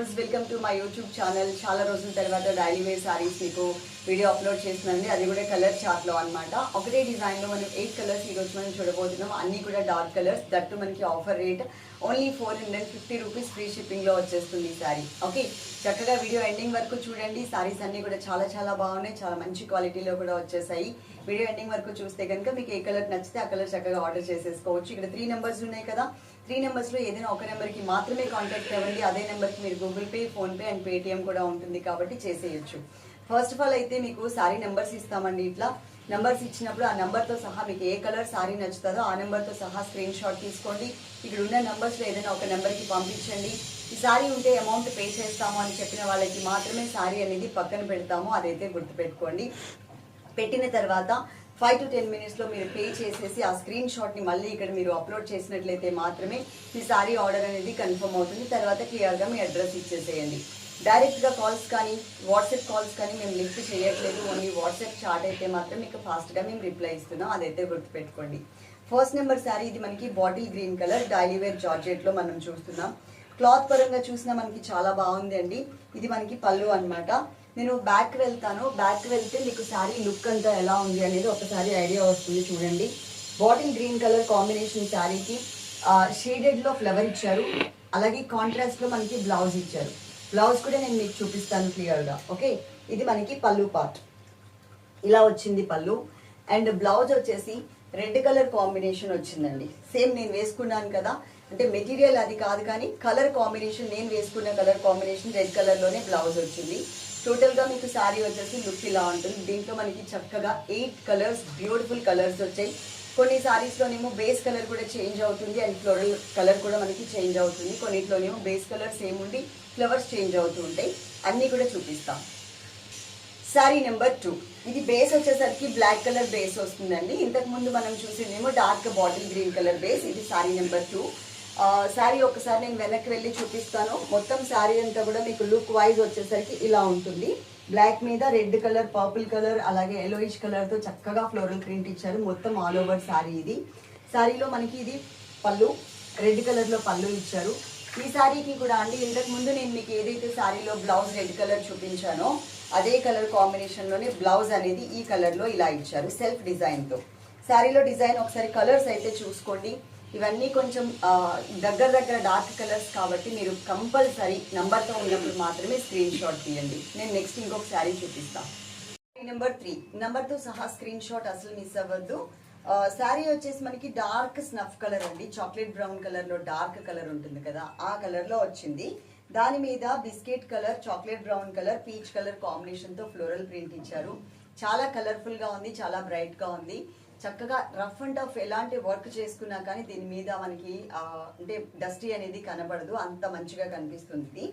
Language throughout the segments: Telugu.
Viewers welcome to my YouTube channel చాలా రోజుల తర్వాత డైలీ వేర్ సారీస్ మీకు వీడియో అప్లోడ్ చేస్తున్నానండి. అది కూడా కలర్ చార్ట్లో అనమాట ఒకటే డిజైన్లో మనం ఎయిట్ కలర్స్ ఈరోజు మనం చూడబోతున్నాం. అన్ని కూడా డార్క్ కలర్స్ దట్టు మనకి offer rate only four hundred fifty rupees free షిప్పింగ్లో వచ్చేస్తుంది ఈ సారీ ఓకే చక్కగా వీడియో ఎండింగ్ వరకు చూడండి. సారీస్ అన్నీ కూడా చాలా చాలా బాగున్నాయి. చాలా మంచి క్వాలిటీలో కూడా వచ్చేసాయి. వీడియో ఎండింగ్ వరకు చూస్తే కనుక మీకు ఏ కలర్ నచ్చితే ఆ కలర్ చక్కగా ఆర్డర్ చేసేసుకోవచ్చు. ఇక్కడ త్రీ నెంబర్స్ ఉన్నాయి కదా. త్రీ నెంబర్స్లో ఏదైనా ఒక నెంబర్కి మాత్రమే కాంటాక్ట్ అవ్వండి అదే నెంబర్కి మీరు Google Pay PhonePe and Paytm కూడా ఉంటుంది కాబట్టి చేసేయచ్చు. ఫస్ట్ ఆఫ్ ఆల్ అయితే మీకు సారీ నెంబర్స్ ఇస్తామండి ఇట్లా. నెంబర్స్ ఇచ్చినప్పుడు ఆ నెంబర్తో సహా మీకు ఏ కలర్ సారీ నచ్చుతుందో ఆ నెంబర్తో సహా స్క్రీన్ షాట్ తీసుకోండి. ఇక్కడ ఉన్న నెంబర్స్లో ఏదైనా ఒక నెంబర్కి పంపించండి. ఈ సారీ ఉంటే అమౌంట్ పే చేస్తాము అని చెప్పిన వాళ్ళకి మాత్రమే సారీ అనేది పక్కన పెడతాము అదైతే గుర్తుపెట్టుకోండి. పెట్టిన తర్వాత ఫైవ్ టు టెన్ మినిట్స్లో మీరు పే చేసేసి ఆ స్క్రీన్ షాట్ని మళ్ళీ ఇక్కడ మీరు అప్లోడ్ చేసినట్లయితే మాత్రమే మీ సారీ ఆర్డర్ అనేది కన్ఫర్మ్ అవుతుంది. తర్వాత క్లియర్గా మీ అడ్రస్ ఇచ్చేసేయండి. డైరెక్ట్గా కాల్స్ కానీ వాట్సాప్ కాల్స్ కానీ మేము లిఫ్ట్ చేయట్లేదు. ఓన్లీ వాట్సాప్ చాట్ అయితే మాత్రం మీకు ఫాస్ట్గా మేము రిప్లై ఇస్తున్నాం. అదైతే గుర్తుపెట్టుకోండి. ఫస్ట్ నెంబర్ శారీ ఇది మనకి bottle green colour daily wear జార్జెట్లో మనం చూస్తున్నాం. క్లాత్ పరంగా చూసినా మనకి చాలా బాగుంది అండి. ఇది మనకి పళ్ళు అనమాట నేను బ్యాక్ వెళ్తాను. బ్యాక్ వెళ్తే మీకు శారీ లుక్ అంతా ఎలా ఉంది అనేది ఒకసారి ఐడియా వస్తుంది చూడండి. బాటిల్ గ్రీన్ కలర్ కాంబినేషన్ శారీకి షేడెడ్లో ఫ్లవర్ ఇచ్చారు. అలాగే కాంట్రాస్ట్లో మనకి బ్లౌజ్ ఇచ్చారు. బ్లౌజ్ కూడా నేను మీకు చూపిస్తాను క్లియర్గా ఓకే ఇది మనకి పళ్ళు పార్ట్ ఇలా వచ్చింది పళ్ళు. అండ్ బ్లౌజ్ వచ్చేసి రెడ్ కలర్ కాంబినేషన్ వచ్చిందండి. సేమ్ నేను వేసుకున్నాను కదా. అంటే మెటీరియల్ అది కాదు కానీ కలర్ కాంబినేషన్ నేను వేసుకున్న కలర్ కాంబినేషన్ రెడ్ కలర్లోనే బ్లౌజ్ వచ్చింది. టోటల్గా మీకు శారీ వచ్చేసి లుక్ ఇలా ఉంటుంది. దీంట్లో మనకి చక్కగా ఎయిట్ కలర్స్ బ్యూటిఫుల్ కలర్స్ వచ్చాయి. కొన్ని సారీస్లోనేమో బేస్ కలర్ కూడా చేంజ్ అవుతుంది అండ్ ఫ్లోరల్ కలర్ కూడా మనకి చేంజ్ అవుతుంది. కొన్నిట్లోనేమో బేస్ కలర్ సేమ్ ఉండి ఫ్లవర్స్ చేంజ్ అవుతూ ఉంటాయి. అన్నీ కూడా చూపిస్తాం. Sari number two. ఇది బేస్ వచ్చేసరికి బ్లాక్ కలర్ బేస్ వస్తుందండి. ఇంతకుముందు మనం చూసిందేమో dark bottle green colour base. ఇది శారీ నెంబర్ టూ. శారీ ఒకసారి నేను వెనక్కి వెళ్ళి చూపిస్తాను. మొత్తం శారీ అంతా కూడా మీకు లుక్ వైజ్ వచ్చేసరికి ఇలా ఉంటుంది. బ్లాక్ మీద రెడ్ కలర్ పర్పుల్ కలర్ అలాగే ఎలోయిష్ కలర్తో చక్కగా ఫ్లోరల్ ప్రింట్ ఇచ్చారు. మొత్తం ఆల్ ఓవర్ శారీ ఇది. శారీలో మనకి ఇది పళ్ళు రెడ్ కలర్లో పళ్ళు ఇచ్చారు. ఈ శారీకి కూడా అండి ఇంతకు ముందు నేను మీకు ఏదైతే శారీలో బ్లౌజ్ రెడ్ కలర్ చూపించానో అదే కలర్ కాంబినేషన్లోనే బ్లౌజ్ అనేది ఈ కలర్లో ఇలా ఇచ్చారు సెల్ఫ్ డిజైన్తో శారీలో డిజైన్ ఒకసారి కలర్స్ అయితే చూసుకోండి. ఇవన్నీ కొంచెం దగ్గర దగ్గర డార్క్ కలర్స్ కాబట్టి మీరు కంపల్సరీ నంబర్తో ఉన్నప్పుడు మాత్రమే స్క్రీన్ షాట్ తీయండి. నేను నెక్స్ట్ ఇంకొక శారీ చూపిస్తాను నెంబర్ త్రీ నెంబర్తో సహా స్క్రీన్ షాట్ అసలు మిస్ అవ్వద్దు. శారీ వచ్చేసి మనకి డార్క్ స్నఫ్ కలర్ అండి. చాక్లెట్ బ్రౌన్ కలర్లో డార్క్ కలర్ ఉంటుంది కదా ఆ కలర్లో వచ్చింది. దాని మీద biscuit colour chocolate brown colour peach colour కాంబినేషన్తో ఫ్లోరల్ ప్రింట్ ఇచ్చారు. చాలా కలర్ఫుల్గా ఉంది చాలా బ్రైట్గా ఉంది. చక్కగా రఫ్ అండ్ టఫ్ ఎలాంటి వర్క్ చేసుకున్నా కానీ దీని మీద మనకి అంటే డస్టీ అనేది కనబడదు. అంత మంచిగా కనిపిస్తుంది. ఇది.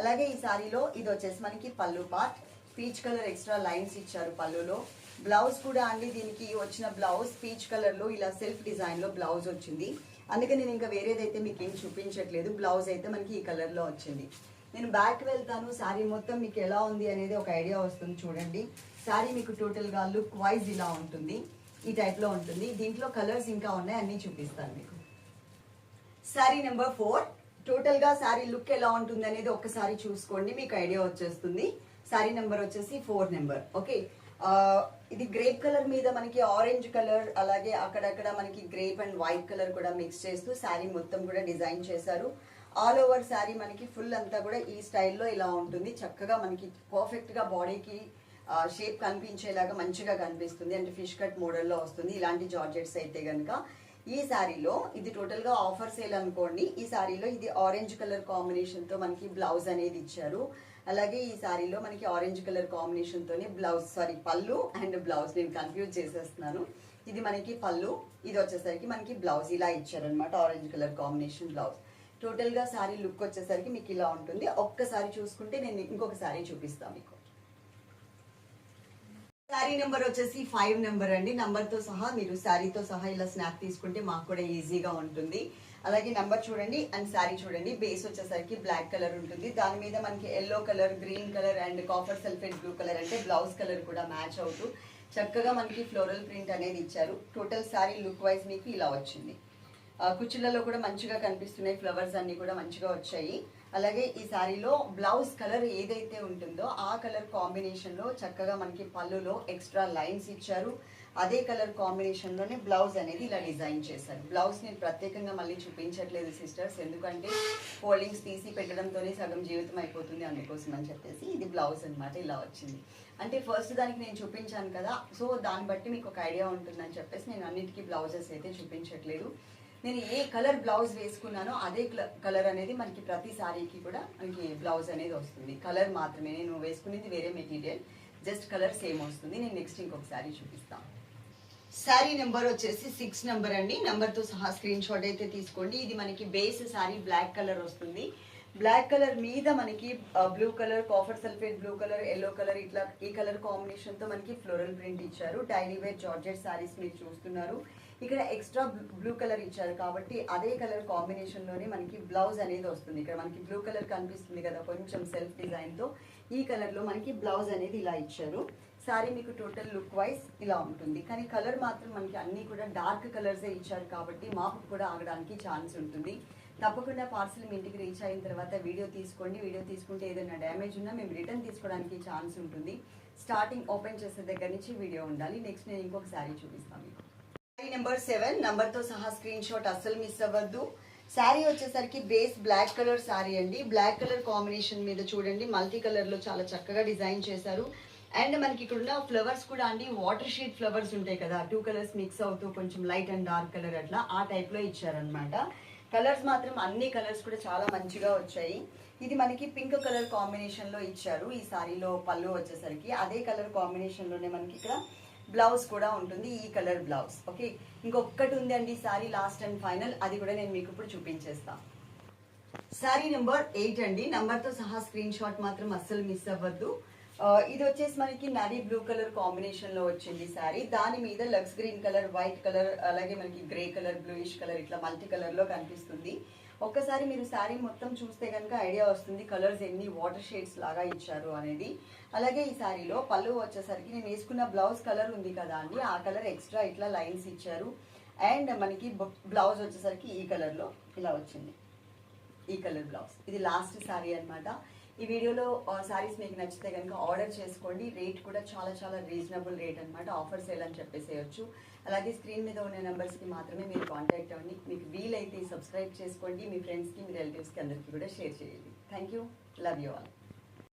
అలాగే ఈ సారీలో ఇది వచ్చేసి మనకి పళ్ళు part. Peach colour extra lines ఇచ్చారు పళ్ళులో. బ్లౌజ్ కూడా అండి దీనికి వచ్చిన బ్లౌజ్ పీచ్ కలర్లో ఇలా సెల్ఫ్ డిజైన్లో బ్లౌజ్ వచ్చింది. అందుకే నేను ఇంకా వేరేదైతే మీకు ఏం చూపించట్లేదు. బ్లౌజ్ అయితే మనకి ఈ కలర్లో వచ్చింది. నేను బ్యాక్ వెళ్తాను. శారీ మొత్తం మీకు ఎలా ఉంది అనేది ఒక ఐడియా వస్తుంది చూడండి. శారీ మీకు టోటల్గా లుక్ వైజ్ ఇలా ఉంటుంది. ఈ టైప్లో ఉంటుంది. దీంట్లో కలర్స్ ఇంకా ఉన్నాయి అన్నీ చూపిస్తాను మీకు. శారీ నెంబర్ ఫోర్ టోటల్గా శారీ లుక్ ఎలా ఉంటుంది అనేది ఒక్కసారి చూసుకోండి మీకు ఐడియా వచ్చేస్తుంది. శారీ నెంబర్ వచ్చేసి ఫోర్ నెంబర్ ఓకే ఇది గ్రేప్ కలర్ మీద మనకి ఆరెంజ్ కలర్ అలాగే అక్కడక్కడ మనకి గ్రేప్ అండ్ వైట్ కలర్ కూడా మిక్స్ చేస్తూ శారీ మొత్తం కూడా డిజైన్ చేశారు. ఆల్ ఓవర్ శారీ మనకి ఫుల్ అంతా కూడా ఈ స్టైల్లో ఇలా ఉంటుంది. చక్కగా మనకి పర్ఫెక్ట్గా బాడీకి షేప్ కనిపించేలాగా మంచిగా కనిపిస్తుంది. అంటే ఫిష్ కట్ మోడల్లో వస్తుంది. ఇలాంటి జార్జెట్స్ అయితే కనుక ఈ శారీలో ఇది టోటల్గా ఆఫర్ సేల్ అనుకోండి. ఈ శారీలో ఇది ఆరెంజ్ కలర్ కాంబినేషన్తో మనకి బ్లౌజ్ అనేది ఇచ్చారు. అలాగే ఈ శారీలో మనకి ఆరెంజ్ కలర్ కాంబినేషన్తోనే బ్లౌజ్ సారీ పళ్ళు అండ్ బ్లౌజ్ నేను కన్ఫ్యూజ్ చేసేస్తున్నాను. ఇది మనకి పళ్ళు ఇది వచ్చేసరికి మనకి బ్లౌజ్ ఇలా ఇచ్చారనమాట ఆరెంజ్ కలర్ కాంబినేషన్ బ్లౌజ్ టోటల్గా శారీ లుక్ వచ్చేసరికి మీకు ఇలా ఉంటుంది. ఒక్కసారి చూసుకుంటే నేను ఇంకొక శారీ చూపిస్తాను మీకు. శారీ నెంబర్ వచ్చేసి ఫైవ్ నెంబర్ అండి. నంబర్తో సహా మీరు శారీతో సహా ఇలా స్నాప్ తీసుకుంటే మాకు కూడా ఈజీగా ఉంటుంది. అలాగే నంబర్ చూడండి అండ్ శారీ చూడండి. బేస్ వచ్చేసరికి బ్లాక్ కలర్ ఉంటుంది. దాని మీద మనకి yellow colour green colour and copper sulphate blue colour అంటే బ్లౌజ్ కలర్ కూడా మ్యాచ్ అవుతూ చక్కగా మనకి ఫ్లోరల్ ప్రింట్ అనేది ఇచ్చారు. టోటల్ శారీ లుక్ వైజ్ మీకు ఇలా వచ్చింది. కుచ్చులలో కూడా మంచిగా కనిపిస్తున్నాయి. ఫ్లవర్స్ అన్నీ కూడా మంచిగా వచ్చాయి. అలాగే ఈ శారీలో బ్లౌజ్ కలర్ ఏదైతే ఉంటుందో ఆ కలర్ కాంబినేషన్లో చక్కగా మనకి పళ్ళులో ఎక్స్ట్రా లైన్స్ ఇచ్చారు. అదే కలర్ కాంబినేషన్లోనే బ్లౌజ్ అనేది ఇలా డిజైన్ చేశారు. బ్లౌజ్ నేను ప్రత్యేకంగా మళ్ళీ చూపించట్లేదు సిస్టర్స్ ఎందుకంటే ఫోల్డింగ్స్ తీసి పెట్టడంతోనే సగం జీవితం అయిపోతుంది అందుకోసం అని చెప్పేసి ఇది బ్లౌజ్ అనమాట ఇలా వచ్చింది. అంటే ఫస్ట్ దానికి నేను చూపించాను కదా సో దాన్ని బట్టి మీకు ఒక ఐడియా ఉంటుందని చెప్పేసి నేను అన్నిటికీ బ్లౌజెస్ అయితే చూపించట్లేదు. నేను ఏ కలర్ బ్లౌజ్ వేసుకున్నానో అదే కలర్ అనేది మనకి ప్రతి సారీకి కూడా మనకి బ్లౌజ్ అనేది వస్తుంది. కలర్ మాత్రమే. నేను వేసుకునేది వేరే మెటీరియల్. జస్ట్ కలర్ సేమ్ వస్తుంది. నేను నెక్స్ట్ ఇంకొక సారీ చూపిస్తాను శారీ నెంబర్ వచ్చేసి సిక్స్ నెంబర్ అండి. నెంబర్తో సహా స్క్రీన్ షాట్ అయితే తీసుకోండి. ఇది మనకి బేస్ శారీ బ్లాక్ కలర్ వస్తుంది. బ్లాక్ కలర్ మీద మనకి blue colour copper sulphate blue colour yellow colour ఇట్లా ఈ కలర్ కాంబినేషన్తో మనకి ఫ్లోరల్ ప్రింట్ ఇచ్చారు. డైలీ వేర్ జార్జెట్ శారీస్ మీరు చూస్తున్నారు. ఇక్కడ ఎక్స్ట్రా బ్లూ కలర్ ఇచ్చారు కాబట్టి అదే కలర్ కాంబినేషన్లోనే మనకి బ్లౌజ్ అనేది వస్తుంది. ఇక్కడ మనకి బ్లూ కలర్ కనిపిస్తుంది కదా కొంచెం సెల్ఫ్ డిజైన్తో. ఈ కలర్లో మనకి బ్లౌజ్ అనేది ఇలా ఇచ్చారు. సారీ మీకు టోటల్ లుక్ వైజ్ ఇలా ఉంటుంది. కానీ కలర్ మాత్రం మనకి అన్ని కూడా డార్క్ కలర్సే ఇచ్చారు కాబట్టి మాకు కూడా ఆగడానికి ఛాన్స్ ఉంటుంది. తప్పకుండా పార్సల్ మీ ఇంటికి రీచ్ అయిన తర్వాత వీడియో తీసుకోండి. వీడియో తీసుకుంటే ఏదైనా డ్యామేజ్ ఉన్నా మేము రిటర్న్ తీసుకోవడానికి ఛాన్స్ ఉంటుంది. స్టార్టింగ్ ఓపెన్ చేసే దగ్గర నుంచి వీడియో ఉండాలి. నెక్స్ట్ నేను ఇంకొక శారీ చూపిస్తాను మీకు. శారీ నెంబర్ సెవెన్ నెంబర్తో సహా స్క్రీన్ షాట్ అస్సలు మిస్ అవ్వద్దు. శారీ వచ్చేసరికి బేస్ బ్లాక్ కలర్ శారీ అండి. బ్లాక్ కలర్ కాంబినేషన్ మీద చూడండి. మల్టీ కలర్లో చాలా చక్కగా డిజైన్ చేశారు. అండ్ మనకి ఇక్కడ ఉన్న ఫ్లవర్స్ కూడా అండి. వాటర్ షీట్ ఫ్లవర్స్ ఉంటాయి కదా. టూ కలర్స్ మిక్స్ అవుతూ కొంచెం లైట్ అండ్ డార్క్ కలర్ అట్లా ఆ టైప్లో ఇచ్చారనమాట కలర్స్ మాత్రం అన్ని కలర్స్ కూడా చాలా మంచిగా వచ్చాయి. ఇది మనకి పింక్ కలర్ కాంబినేషన్లో ఇచ్చారు. ఈ సారీలో పళ్ళు వచ్చేసరికి అదే కలర్ కాంబినేషన్లోనే మనకి ఇక్కడ బ్లౌజ్ కూడా ఉంటుంది. ఈ కలర్ బ్లౌజ్. ఓకే? ఇంకొకటి ఉంది అండి సారీ లాస్ట్ అండ్ ఫైనల్. అది కూడా నేను మీకు ఇప్పుడు చూపించేస్తాను సారీ నెంబర్ ఎయిట్ అండి. నెంబర్తో సహా స్క్రీన్ షాట్ మాత్రం అస్సలు మిస్ అవ్వద్దు. ఇది వచ్చేసి మనకి నరీ బ్లూ కలర్ కాంబినేషన్లో వచ్చింది సారీ దాని మీద lux green colour white colour అలాగే మనకి గ్రే కలర్ బ్లూయిష్ కలర్ ఇట్లా మల్టీ కలర్లో కనిపిస్తుంది. ఒక్కసారి మీరు శారీ మొత్తం చూస్తే కనుక ఐడియా వస్తుంది కలర్స్ ఎన్ని వాటర్ షేడ్స్ లాగా ఇచ్చారు అనేది. అలాగే ఈ శారీలో పళ్ళు వచ్చేసరికి నేను వేసుకున్న బ్లౌజ్ కలర్ ఉంది కదా అండి ఆ కలర్ ఎక్స్ట్రా ఇట్లా లైన్స్ ఇచ్చారు. అండ్ మనకి బ్లౌజ్ వచ్చేసరికి ఈ కలర్లో ఇలా వచ్చింది. ఈ కలర్ బ్లౌజ్ ఇది లాస్ట్ శారీ అన్నమాట. ఈ వీడియోలో శారీస్ మీకు నచ్చితే కనుక ఆర్డర్ చేసుకోండి. రేట్ కూడా చాలా చాలా రీజనబుల్ రేట్ అన్నమాట. ఆఫర్ సేల్ అని చెప్పేసేయచ్చు. అలాగే స్క్రీన్ మీద ఉన్న నెంబర్స్కి మాత్రమే మీరు కాంటాక్ట్ అవ్వండి. మీకు వీలైతే సబ్స్క్రైబ్ చేసుకోండి. మీ ఫ్రెండ్స్కి మీ రిలేటివ్స్కి అందరికీ కూడా షేర్ చేయండి. Thank you love you all